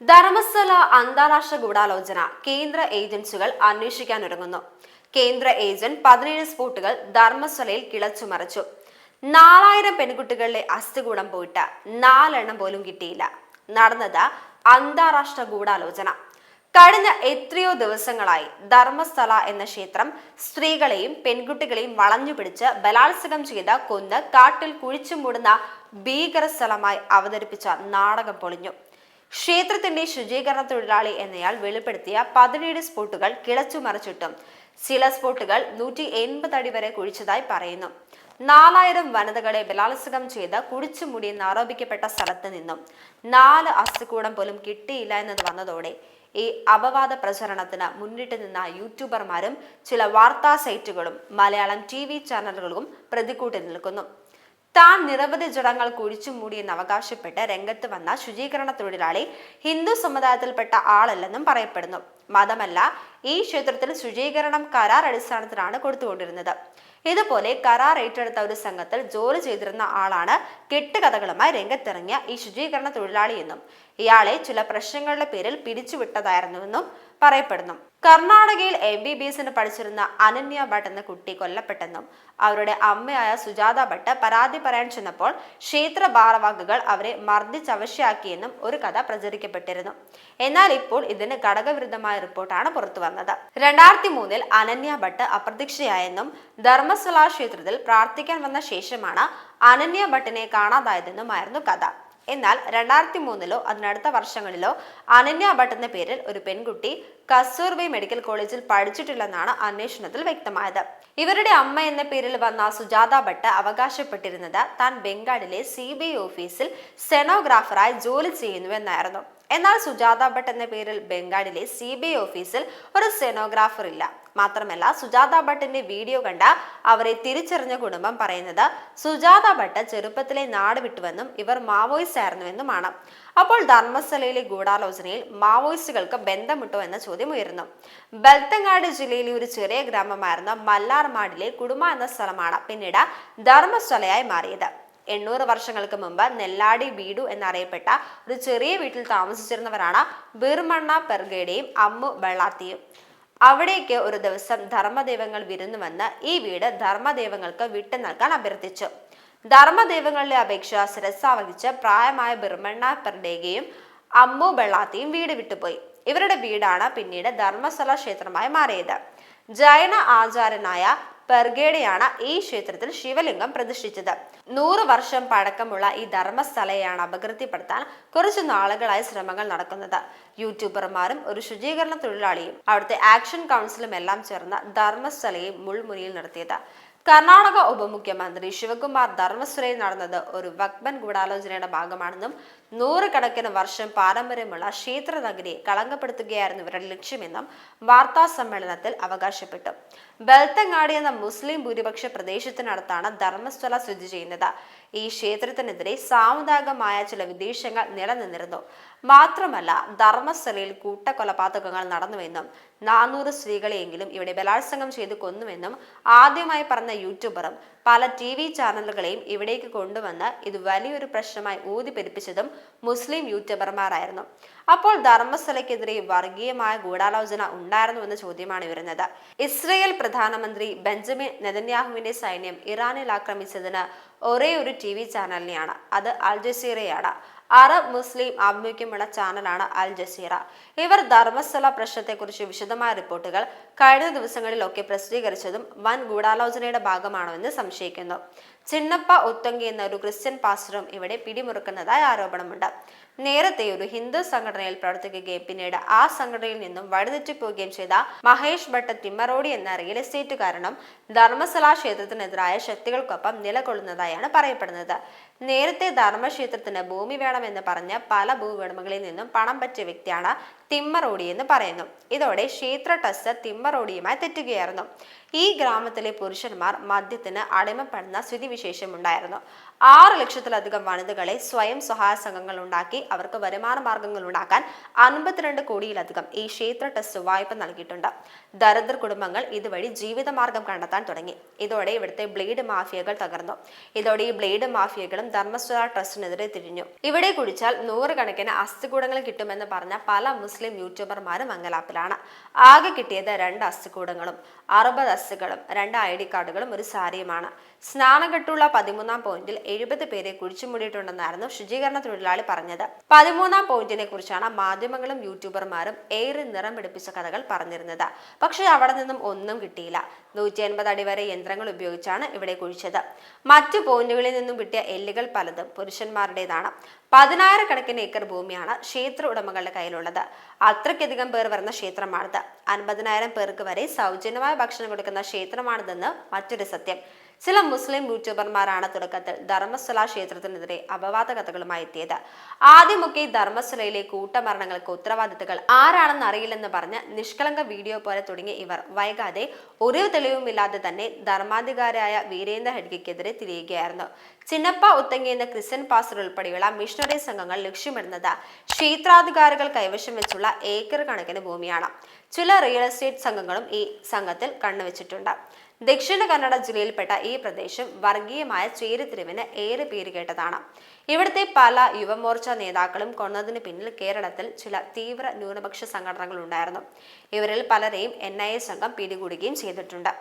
ധർമ്മസ്ഥല അന്താരാഷ്ട്ര ഗൂഢാലോചന കേന്ദ്ര ഏജൻസികൾ അന്വേഷിക്കാനൊരുങ്ങുന്നു. കേന്ദ്ര ഏജന്റ് പതിനേഴ് സ്പോട്ടുകൾ ധർമ്മസ്ഥലയിൽ കിളച്ചു കിളച്ചുമറിച്ചു. നാലായിരം പെൺകുട്ടികളുടെ അസ്ഥികൂടം പോയിട്ട് നാലെണ്ണം പോലും കിട്ടിയില്ല. നടന്നത് അന്താരാഷ്ട്ര ഗൂഢാലോചന. കഴിഞ്ഞ എത്രയോ ദിവസങ്ങളായി ധർമ്മസ്ഥല എന്ന ക്ഷേത്രം സ്ത്രീകളെയും പെൺകുട്ടികളെയും വളഞ്ഞു പിടിച്ച് ബലാത്സംഗം ചെയ്ത കൊന്ന് കാട്ടിൽ കുഴിച്ചു മൂടുന്ന ഭീകര സ്ഥലമായി അവതരിപ്പിച്ച നാടകം പൊളിഞ്ഞു. ക്ഷേത്രത്തിന്റെ ശുചീകരണ തൊഴിലാളി എന്നയാൾ വെളിപ്പെടുത്തിയ പതിനേഴ് സ്പോട്ടുകൾ കിളച്ചു മറിച്ചിട്ടും ചില സ്പോട്ടുകൾ നൂറ്റി എൺപത് അടി വരെ കുഴിച്ചതായി പറയുന്നു. നാലായിരം വനിതകളെ ബലാത്സംഗം ചെയ്ത് കുടിച്ചു മുടിയെന്ന് ആരോപിക്കപ്പെട്ട സ്ഥലത്ത് നിന്നും നാല് അസ്ഥിക്കൂടം പോലും കിട്ടിയില്ല എന്നത് വന്നതോടെ ഈ അപവാദ പ്രചരണത്തിന് മുന്നിട്ട് നിന്ന യൂട്യൂബർമാരും ചില വാർത്താ സൈറ്റുകളും മലയാളം ടി ചാനലുകളും പ്രതിക്കൂട്ടി നിൽക്കുന്നു. താൻ നിരവധി ജടങ്ങൾ കുഴിച്ചു മൂടിയെന്ന് അവകാശപ്പെട്ട് രംഗത്ത് വന്ന ശുചീകരണ തൊഴിലാളി ഹിന്ദു സമുദായത്തിൽപ്പെട്ട ആളല്ലെന്നും പറയപ്പെടുന്നു. മതമല്ല ഈ ക്ഷേത്രത്തിൽ ശുചീകരണം കരാർ അടിസ്ഥാനത്തിലാണ് കൊടുത്തുകൊണ്ടിരുന്നത്. ഇതുപോലെ കരാർ ഏറ്റെടുത്ത ഒരു സംഘത്തിൽ ജോലി ചെയ്തിരുന്ന ആളാണ് കെട്ടുകഥകളുമായി രംഗത്തിറങ്ങിയ ഈ ശുചീകരണ തൊഴിലാളിയെന്നും ഇയാളെ ചില പ്രശ്നങ്ങളുടെ പേരിൽ പിരിച്ചുവിട്ടതായിരുന്നുവെന്നും പറയപ്പെടുന്നു. കർണാടകയിൽ എം ബി ബി എസിന് പഠിച്ചിരുന്ന അനന്യ ഭട്ട് എന്ന കുട്ടി കൊല്ലപ്പെട്ടെന്നും അവരുടെ അമ്മയായ സുജാത ഭട്ട് പരാതി പറയാൻ ചെന്നപ്പോൾ ക്ഷേത്ര ഭാരവാഹികൾ അവരെ മർദ്ദിച്ചവശ്യാക്കിയെന്നും ഒരു കഥ പ്രചരിക്കപ്പെട്ടിരുന്നു. എന്നാൽ ഇപ്പോൾ ഇതിന് ഘടകവിരുദ്ധമായ റിപ്പോർട്ടാണ് പുറത്തു വന്നത്. രണ്ടായിരത്തി മൂന്നിൽ അനന്യ ഭട്ട് അപ്രത്യക്ഷയായെന്നും ധർമ്മസ്ഥല ക്ഷേത്രത്തിൽ പ്രാർത്ഥിക്കാൻ വന്ന ശേഷമാണ് അനന്യ ഭട്ടിനെ കാണാതായതെന്നുമായിരുന്നു കഥ. എന്നാൽ രണ്ടായിരത്തി മൂന്നിലോ അതിനടുത്ത വർഷങ്ങളിലോ അനന്യ ഭട്ട് എന്ന പേരിൽ ഒരു പെൺകുട്ടി കസ്തൂർബി മെഡിക്കൽ കോളേജിൽ പഠിച്ചിട്ടില്ലെന്നാണ് അന്വേഷണത്തിൽ വ്യക്തമായത്. ഇവരുടെ അമ്മ എന്ന പേരിൽ വന്ന സുജാത ഭട്ട് അവകാശപ്പെട്ടിരുന്നത് താൻ ബംഗാളിലെ സി ബി ഐ ഓഫീസിൽ സെനോഗ്രാഫറായി ജോലി ചെയ്യുന്നുവെന്നായിരുന്നു. എന്നാൽ സുജാത ഭട്ട് എന്ന പേരിൽ ബംഗാളിലെ സി ബി ഐ ഓഫീസിൽ ഒരു സെനോഗ്രാഫർ ഇല്ല. മാത്രമല്ല സുജാത ഭട്ടിന്റെ വീഡിയോ കണ്ട അവരെ തിരിച്ചറിഞ്ഞ കുടുംബം പറയുന്നത് സുജാത ഭട്ട് ചെറുപ്പത്തിലെ നാട് വിട്ടുവെന്നും ഇവർ മാവോയിസ്റ്റ് ആയിരുന്നുവെന്നുമാണ്. അപ്പോൾ ധർമ്മസ്ഥലയിലെ ഗൂഢാലോചനയിൽ മാവോയിസ്റ്റുകൾക്ക് ബന്ധമുട്ടോ എന്ന ചോദ്യം ഉയരുന്നു ബൽത്തങ്ങാട് ജില്ലയിലെ ഒരു ചെറിയ ഗ്രാമമായിരുന്ന മല്ലാർമാടിലെ കുടുംബ എന്ന സ്ഥലമാണ് പിന്നീട് ധർമ്മസ്ഥലയായി മാറിയത്. എണ്ണൂറ് വർഷങ്ങൾക്ക് മുമ്പ് നെല്ലാടി ബീഡു എന്നറിയപ്പെട്ട ഒരു ചെറിയ വീട്ടിൽ താമസിച്ചിരുന്നവരാണ് ബിർമണ്ണ പെർഗയുടെയും അമ്മു വെള്ളാത്തിയും. അവിടേക്ക് ഒരു ദിവസം ധർമ്മദൈവങ്ങൾ വിരുന്നു വന്ന് ഈ വീട് ധർമ്മദൈവങ്ങൾക്ക് വിട്ടു നൽകാൻ അഭ്യർത്ഥിച്ചു. ധർമ്മദൈവങ്ങളുടെ അപേക്ഷ ശിരസ്സാവഹിച്ച് പ്രായമായ ബിർമണ്ണ പെർഡേഗയും അമ്മു ബെള്ളാത്തിയും വീട് വിട്ടുപോയി. ഇവരുടെ വീടാണ് പിന്നീട് ധർമ്മസ്ഥല ക്ഷേത്രമായി മാറിയത്. ജൈന ആചാരനായ പെർഗേഡയാണ് ഈ ക്ഷേത്രത്തിൽ ശിവലിംഗം പ്രതിഷ്ഠിച്ചത്. നൂറ് വർഷം പഴക്കമുള്ള ഈ ധർമ്മസ്ഥലയാണ് അപകീർത്തിപ്പെടുത്താൻ കുറച്ചു നാളുകളായി ശ്രമങ്ങൾ നടക്കുന്നത്. യൂട്യൂബർമാരും ഒരു ശുചീകരണ തൊഴിലാളിയും അവിടുത്തെ ആക്ഷൻ കൗൺസിലും എല്ലാം ചേർന്ന് ധർമ്മസ്ഥലയെ മുൾമുനിയിൽ നിർത്തിയത്. കർണാടക ഉപമുഖ്യമന്ത്രി ശിവകുമാർ ധർമ്മസ്വരയിൽ നടന്നത് ഒരു വക്ബൻ ഗൂഢാലോചനയുടെ ഭാഗമാണെന്നും നൂറുകണക്കിന് വർഷം പാരമ്പര്യമുള്ള ക്ഷേത്ര നഗരിയെ കളങ്കപ്പെടുത്തുകയായിരുന്നു ഇവരുടെ ലക്ഷ്യമെന്നും വാർത്താ സമ്മേളനത്തിൽ അവകാശപ്പെട്ടു. ബെൽത്തങ്ങാടി എന്ന മുസ്ലിം ഭൂരിപക്ഷ പ്രദേശത്തിനടുത്താണ് ധർമ്മസ്ഥല സ്ഥിതി ചെയ്യുന്നത്. ഈ ക്ഷേത്രത്തിനെതിരെ സാമുദായികമായ ചില വിദേശങ്ങൾ നിലനിന്നിരുന്നു. മാത്രമല്ല ധർമ്മസ്ഥലയിൽ കൂട്ടക്കൊലപാതകങ്ങൾ നടന്നുവെന്നും നാനൂറ് സ്ത്രീകളെയെങ്കിലും ഇവിടെ ബലാത്സംഗം ചെയ്തു കൊന്നുവെന്നും ആദ്യമായി പറഞ്ഞ യൂട്യൂബറും പല ടി വി ചാനലുകളെയും ഇവിടേക്ക് കൊണ്ടുവന്ന് ഇത് വലിയൊരു പ്രശ്നമായി ഊതിപ്പെരിപ്പിച്ചതും മുസ്ലിം യൂട്യൂബർമാരായിരുന്നു. അപ്പോൾ ധർമ്മസ്ഥലയ്ക്കെതിരെ വർഗീയമായ ഗൂഢാലോചന ഉണ്ടായിരുന്നു എന്ന ചോദ്യമാണ് വരുന്നത് ഇസ്രയേൽ പ്രധാനമന്ത്രി ബെഞ്ചമിൻ നെതന്യാഹുവിന്റെ സൈന്യം ഇറാനിൽ ആക്രമിച്ചതിന് ഒരേ ഒരു ടി വി ചാനലിനെയാണ്. അത് അൽ ജസീറയാണ്. അറബ് മുസ്ലിം ആഭിമുഖ്യമുള്ള ചാനലാണ് അൽ ജസീറ. ഇവർ ധർമ്മസ്ഥല പ്രശ്നത്തെക്കുറിച്ച് വിശദമായ റിപ്പോർട്ടുകൾ കഴിഞ്ഞ ദിവസങ്ങളിലൊക്കെ പ്രസിദ്ധീകരിച്ചതും വൻ ഗൂഢാലോചനയുടെ ഭാഗമാണോ എന്ന് സംശയിക്കുന്നു. ചിന്നപ്പ ഉത്തങ്കി എന്ന ഒരു ക്രിസ്ത്യൻ പാസ്റ്ററും ഇവിടെ പിടിമുറുക്കുന്നതായി ആരോപണമുണ്ട്. നേരത്തെ ഒരു ഹിന്ദു സംഘടനയിൽ പ്രവർത്തിക്കുകയും പിന്നീട് ആ സംഘടനയിൽ നിന്നും വഴിതെറ്റിപ്പോവുകയും ചെയ്ത മഹേഷ് ഭട്ട് തിമ്മറോഡി എന്ന റിയൽ എസ്റ്റേറ്റുകാരനും ധർമ്മസ്ഥല ക്ഷേത്രത്തിനെതിരായ ശക്തികൾക്കൊപ്പം നിലകൊള്ളുന്നതായാണ് പറയപ്പെടുന്നത്. നേരത്തെ ധർമ്മക്ഷേത്രത്തിന് ഭൂമി വേണമെന്ന് പറഞ്ഞ് പല ഭൂവുടമകളിൽ നിന്നും പണം പറ്റിയ വ്യക്തിയാണ് തിമ്മറോഡി എന്ന് പറയുന്നു. ഇതോടെ ക്ഷേത്ര ട്രസ്റ്റ് തിമ്മറോഡിയുമായി തെറ്റുകയായിരുന്നു. ഈ ഗ്രാമത്തിലെ പുരുഷന്മാർ മദ്യത്തിന് അടിമപ്പെടുന്ന സ്ഥിതിവിശേഷമുണ്ടായിരുന്നു. ആറ് ലക്ഷത്തിലധികം വനിതകളെ സ്വയം സഹായ സംഘങ്ങൾ ഉണ്ടാക്കി അവർക്ക് വരുമാന മാർഗങ്ങൾ ഉണ്ടാക്കാൻ അൻപത്തിരണ്ട് കോടിയിലധികം ഈ ക്ഷേത്ര ടെസ്റ്റ് വായ്പ നൽകിയിട്ടുണ്ട്. ദരിദ്ര കുടുംബങ്ങൾ ഇതുവഴി ജീവിതമാർഗം കണ്ടെത്താൻ തുടങ്ങി. ഇതോടെ ഇവിടുത്തെ ബ്ലേഡ് മാഫിയകൾ തകർന്നു. ഇതോടെ ഈ ബ്ലേഡ് മാഫിയകളും ധർമ്മസ്ഥല ട്രസ്റ്റിനെതിരെ തിരിഞ്ഞു. ഇവിടെ കുടിച്ചാൽ നൂറുകണക്കിന് അസ്ഥികൂടങ്ങൾ കിട്ടുമെന്ന് പറഞ്ഞ പല മുസ്ലിം യൂട്യൂബർമാരും മംഗലാപ്പിലാണ്. ആകെ കിട്ടിയത് രണ്ട് അസ്ഥികൂടങ്ങളും അറുപത് അസ്ഥികളും രണ്ട് ഐ ഡി കാർഡുകളും ഒരു സാരിയുമാണ്. സ്നാനഘട്ടുള്ള പതിമൂന്നാം പോയിന്റിൽ എഴുപത് പേരെ കുഴിച്ചുമൂടിയിട്ടുണ്ടെന്നായിരുന്നു ശുചീകരണ തൊഴിലാളി പറഞ്ഞത്. പതിമൂന്നാം പോയിന്റിനെ കുറിച്ചാണ് മാധ്യമങ്ങളും യൂട്യൂബർമാരും ഏറെ നിറം പിടിപ്പിച്ച കഥകൾ പറഞ്ഞിരുന്നത്. പക്ഷേ അവിടെ നിന്നും ഒന്നും കിട്ടിയില്ല. നൂറ്റി അൻപത് അടി വരെ യന്ത്രങ്ങൾ ഉപയോഗിച്ചാണ് ഇവിടെ കുഴിച്ചത്. മറ്റു പോയിന്റുകളിൽ നിന്നും കിട്ടിയ എല്ലുകൾ പലതും പുരുഷന്മാരുടേതാണ്. പതിനായിരക്കണക്കിന് ഏക്കർ ഭൂമിയാണ് ക്ഷേത്ര ഉടമകളുടെ കയ്യിലുള്ളത്. അത്രയ്ക്കധികം പേർ വരുന്ന ക്ഷേത്രമാണിത്. അൻപതിനായിരം പേർക്ക് വരെ സൗജന്യമായ ഭക്ഷണം കൊടുക്കുന്ന ക്ഷേത്രമാണിതെന്ന് മറ്റൊരു സത്യം. ചില മുസ്ലിം യൂട്യൂബർമാരാണ് തുടക്കത്തിൽ ധർമ്മസ്ഥല ക്ഷേത്രത്തിനെതിരെ അപവാദ കഥകളുമായി എത്തിയത്. ആദ്യമൊക്കെ ധർമ്മസ്ഥലയിലെ കൂട്ടമരണങ്ങൾക്ക് ഉത്തരവാദിത്തങ്ങൾ ആരാണെന്ന് അറിയില്ലെന്ന് പറഞ്ഞ് നിഷ്കളങ്ക വീഡിയോ പോലെ തുടങ്ങിയ ഇവർ. വൈകാതെ ഒരു തെളിവുമില്ലാതെ തന്നെ ധർമാധികാരിയായ വീരേന്ദ്ര ഹെഡ്ഗിക്കെതിരെ തിരിയുകയായിരുന്നു. ചിന്നപ്പ ഉത്തങ്ങി എന്ന ക്രിസ്ത്യൻ പാസ്റ്റർ ഉൾപ്പെടെയുള്ള മിഷണറി സംഘങ്ങൾ ലക്ഷ്യമിടുന്നത് ക്ഷേത്രാധികാരികൾ കൈവശം വെച്ചുള്ള ഏക്കർ കണക്കിന് ഭൂമിയാണ്. ചില റിയൽ എസ്റ്റേറ്റ് സംഘങ്ങളും ഈ സംഘത്തിൽ കണ്ണുവച്ചിട്ടുണ്ട്. ദക്ഷിണ കന്നഡ ജില്ലയിൽപ്പെട്ട ഈ പ്രദേശം വർഗീയമായ ചേരിതിരിവിന് ഏറെ പേര് കേട്ടതാണ്. ഇവിടുത്തെ പല യുവമോർച്ച നേതാക്കളും കൊന്നതിന് പിന്നിൽ കേരളത്തിൽ ചില തീവ്ര ന്യൂനപക്ഷ സംഘടനകൾ ഉണ്ടായിരുന്നു ഇവരിൽ പലരെയും എൻ സംഘം പിടികൂടുകയും ചെയ്തിട്ടുണ്ട്.